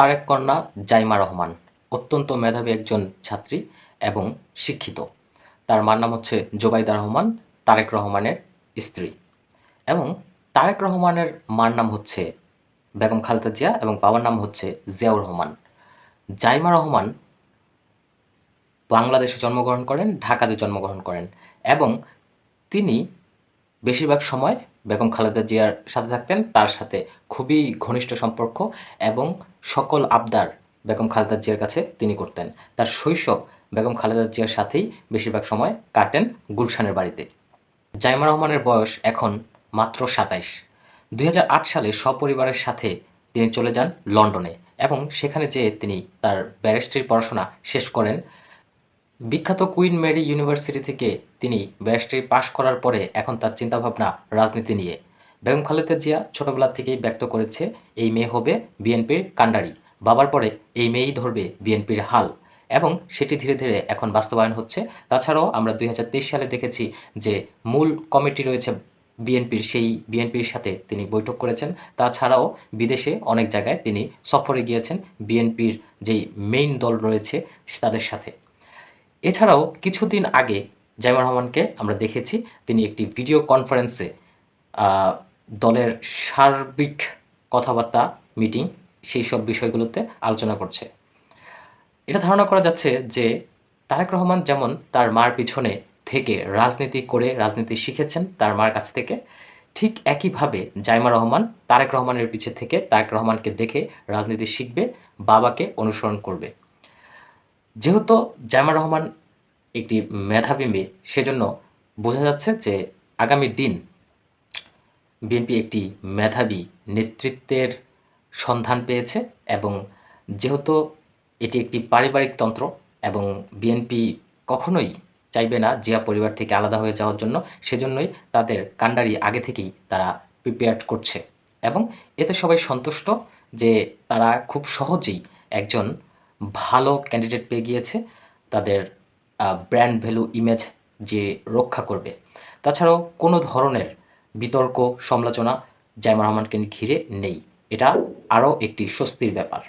তারেক কন্যা জাইমা রহমান, অত্যন্ত মেধাবী একজন ছাত্রী এবং শিক্ষিত। তার মার নাম হচ্ছে জোবাইদা রহমান, তারেক রহমানের স্ত্রী। এবং তারেক রহমানের মার নাম হচ্ছে বেগম খালেদা জিয়া এবং বাবার নাম হচ্ছে জিয়াউর রহমান। জাইমা রহমান বাংলাদেশে জন্মগ্রহণ করেন, ঢাকাতে জন্মগ্রহণ করেন এবং তিনি বেশিরভাগ সময় বেগম খালেদা জিয়ার সাথে থাকতেন, তার সাথে খুবই ঘনিষ্ঠ সম্পর্ক এবং সকল আবদার বেগম খালেদা জিয়ার কাছে তিনি করতেন। তার শৈশব বেগম খালেদা জিয়ার সাথেই বেশিরভাগ সময় কাটেন গুলশানের বাড়িতে। জাইমা রহমানের বয়স এখন মাত্র সাতাইশ। দুই হাজার আট সালে সপরিবারের সাথে তিনি চলে যান লন্ডনে এবং সেখানে যেয়ে তিনি তার ব্যারিস্ট্রির পড়াশোনা শেষ করেন বিখ্যাত কুইন মেরি ইউনিভার্সিটি থেকে তিনি ব্যারিস্ট্রি পাশ করার পরে এখন তার চিন্তাভাবনা রাজনীতি নিয়ে। বেগম খালেদা জিয়া ছোটবেলা থেকেই ব্যক্ত করেছে, এই মেয়ে হবে বিএনপির কাণ্ডারি, বাবার পরে এই মেয়েই ধরবে বিএনপির হাল। এবং সেটি ধীরে ধীরে এখন বাস্তবায়ন হচ্ছে। তাছাড়াও আমরা দুই হাজার তেইশ সালে দেখেছি যে মূল কমিটি রয়েছে বিএনপির, সেই বিএনপির সাথে তিনি বৈঠক করেছেন। তাছাড়াও বিদেশে অনেক জায়গায় তিনি সফরে গিয়েছেন। বিএনপির যেই মেইন দল রয়েছে তাদের সাথে। এছাড়াও কিছুদিন আগে জাইমা রহমানকে আমরা দেখেছি, তিনি একটি ভিডিও কনফারেন্সে দলের সার্বিক কথাবার্তা, মিটিং, সেই সব বিষয়গুলোতে আলোচনা করছে। এটা ধারণা করা যাচ্ছে যে তারেক রহমান যেমন তার মার পিছনে থেকে রাজনীতি করে রাজনীতি শিখেছেন তার মার কাছ থেকে, ঠিক একইভাবে জাইমা রহমান তারেক রহমানের পিছে থেকে তারেক রহমানকে দেখে রাজনীতি শিখবে, বাবাকে অনুসরণ করবে। যেহেতু জাইমা রহমান একটি মেধাবী মেয়ে, সেজন্য বোঝা যাচ্ছে যে আগামী দিন বিএনপি একটি মেধাবী নেতৃত্বের সন্ধান পেয়েছে এবং যেহেতু এটি একটি পারিবারিক তন্ত্র এবং বিএনপি কখনোই চাইবে না জিয়া পরিবার থেকে আলাদা হয়ে যাওয়ার জন্য, সেজন্যই তাদের কাণ্ডারি আগে থেকেই তারা প্রিপেয়ার করছে। এবং এতে সবাই সন্তুষ্ট যে তারা খুব সহজেই একজন ভালো ক্যান্ডিডেট পেয়ে গিয়েছে তাদের ব্র্যান্ড ভ্যালু ইমেজ যে রক্ষা করবে। তাছাড়াও কোনো ধরনের বিতর্ক, সমালোচনা জাইমা রহমানকে ঘিরে নেই। এটা আরও একটি স্বস্তির ব্যাপার।